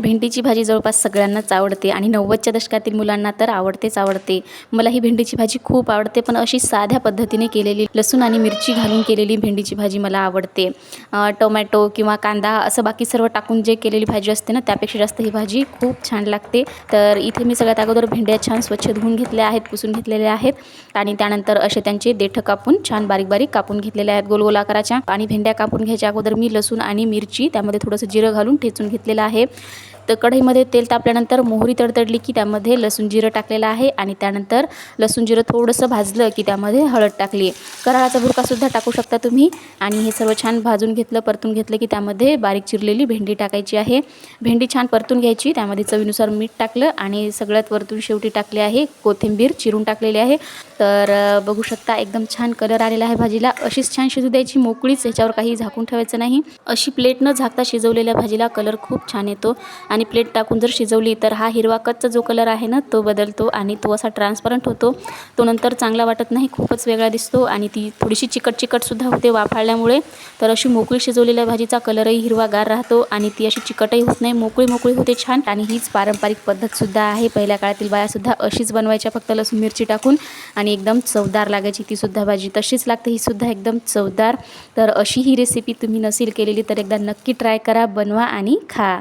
भेंडीची भाजी जवळपास सगळ्यांनाच आवडते आणि नव्वदच्या दशकातील मुलांना तर आवडतेच आवडते. मला ही भेंडीची भाजी खूप आवडते पण अशी साध्या पद्धतीने केलेली लसूण आणि मिरची घालून केलेली भेंडीची भाजी मला आवडते. टोमॅटो किंवा कांदा असं बाकी सर्व टाकून जे केलेली भाजी असते ना त्यापेक्षा जास्त ही भाजी खूप छान लागते. तर इथे मी सगळ्यात अगोदर भेंड्या छान स्वच्छ धुवून घेतल्या आहेत पुसून घेतलेल्या आहेत आणि त्यानंतर असे त्यांचे देठं कापून छान बारीक बारीक कापून घेतलेल्या आहेत गोल आकाराच्या आणि भेंड्या कापून घ्यायच्या अगोदर मी लसूण आणि मिरची त्यामध्ये थोडंसं जिरं घालून ठेचून घेतलेलं आहे. तर कढईमध्ये तेल तापल्यानंतर मोहरी तडतडली की त्यामध्ये लसूण जिरं टाकलेलं आहे आणि त्यानंतर लसूण जिरं थोडंसं भाजलं की त्यामध्ये हळद टाकली. आहे कराळाचा भुरकासुद्धा टाकू शकता तुम्ही. आणि हे सर्व छान भाजून घेतलं परतून घेतलं की त्यामध्ये बारीक चिरलेली भेंडी टाकायची आहे. भेंडी छान परतून घ्यायची. त्यामध्ये चवीनुसार मीठ टाकलं आणि सगळ्यात वरतून शेवटी टाकले आहे कोथिंबीर चिरून टाकलेली आहे. तर बघू शकता एकदम छान कलर आलेला आहे भाजीला. अशीच छान शिजू द्यायची मोकळीच ह्याच्यावर काही झाकून ठेवायचं नाही. अशी प्लेट न झाकता शिजवलेल्या भाजीला कलर खूप छान येतो. आणि प्लेट टाकून जर शिजवली तर हा हिरवा कच्चा जो कलर आहे ना तो बदलतो आणि तो असा ट्रान्सपरंट होतो. तो नंतर चांगला वाटत नाही खूपच वेगळा दिसतो आणि ती थोडीशी चिकट चिकटसुद्धा होते वाफाळल्यामुळे. तर अशी मोकळी शिजवलेल्या भाजीचा कलरही हिरवागार राहतो आणि ती अशी चिकटही होत नाही मोकळी मोकळी होते छान. आणि हीच पारंपरिक पद्धतसुद्धा आहे. पहिल्या काळातील बायासुद्धा अशीच बनवायच्या फक्त लसूण मिरची टाकून आणि एकदम चवदार लागायची तीसुद्धा भाजी. तशीच लागते ही सुद्धा एकदम चवदार. तर अशी ही रेसिपी तुम्ही नसेल केलेली तर एकदा नक्की ट्राय करा बनवा आणि खा.